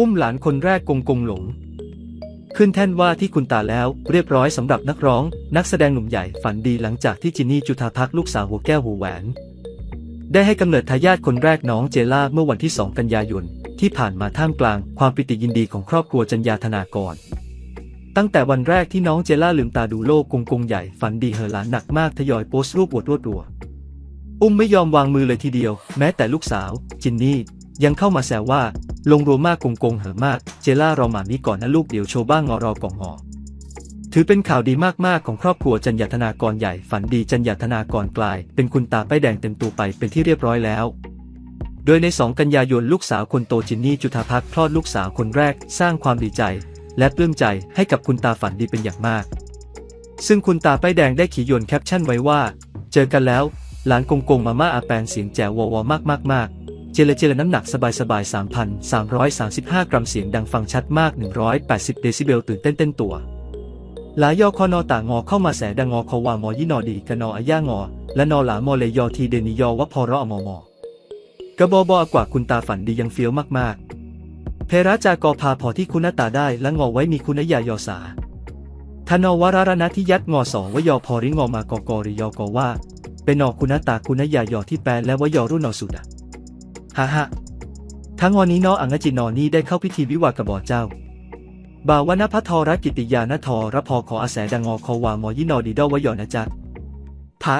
อุ้มหลานคนแรกกงกงหลง ขึ้นแท่นว่าที่คุณตาแล้วเรียบร้อยสำหรับนักร้อง นักแสดงหนุ่มใหญ่ฝันดีหลังจากที่จินนี่จุธาพักลูกสาวหัวแก้วหัวแหวน ได้ให้กำเนิดทายาทคนแรกน้องเจล่าเมื่อวันที่ 2 กันยายน ที่ผ่านมาท่ามกลางความปิติยินดีของครอบครัวจัญญาธนากร ตั้งแต่วันแรกที่น้องเจล่าลืมตาดูโลกกงกงใหญ่ฝันดีเหอหลานหนักมากทยอยโพสต์รูปอวดรวดรัวอุ้มไม่ยอมวางมือเลยทีเดียว แม้แต่ลูกสาว จินนี่ยังเข้ามาแซวว่า ลงรัวมากกงกงเหอะมาก เจล่ารอหมามีก่อนนะลูกเดี๋ยวโชว์บ้างงอรอกองหอถือเป็นข่าวดีมากๆของครอบครัวจัญญาธนากรใหญ่ฝันดีจัญญาธนากรกลาย เป็นคุณตาป้ายแดงเต็มตัวไปเป็นที่เรียบร้อยแล้ว โดยใน 2 กันยายนลูกสาวคนโตจินนี่จุธาพักคลอดลูกสาวคนแรก สร้างความดีใจ และปลื้มใจให้กับคุณตาฝันดีเป็นอย่างมาก ซึ่งคุณตาป้ายแดงได้ขีโยนแคปชั่นไว้ว่า เจอกันแล้ว หลานกงกงมาม่าอาแปนเสียงแจ๋ววอวมากมากมาก เจลเจลน้ำหนักสบายสบาย3,335 กรัมเสียงดังฟังชัดมาก 180 เดซิเบลตื่นเต้นเต้นตัวหลายยอคอนอต่างงอเข้ามาแสดังงอคอวามอยินอดีกนออาย่างอ และนอหลามอเลยอทีเดนิยอวะพอรอมอมอกระบอบอกว่าคุณตาฝันดียังเฟี้ยวมากๆ เพราจากอพาพอที่คุณตาได้และงอไว้มีคุณยายอสาทนอวรารณที่ยัดงอสองวยอพอริงอมากอกอริยอกอว่า เป็นนอคุณตาคุณยายอที่แปลและวยอรุ่นนอสุดอะ ฮ่าฮ่าทั้งวันนี้น้องอังจินอนี่ได้เข้าพิธีวิวาห์กับบอเจ้า บ่าววนพัทรกิติยานทรพอขออาแสดังงอคอวามอยินอดีดอวยอนะจ๊ะพระ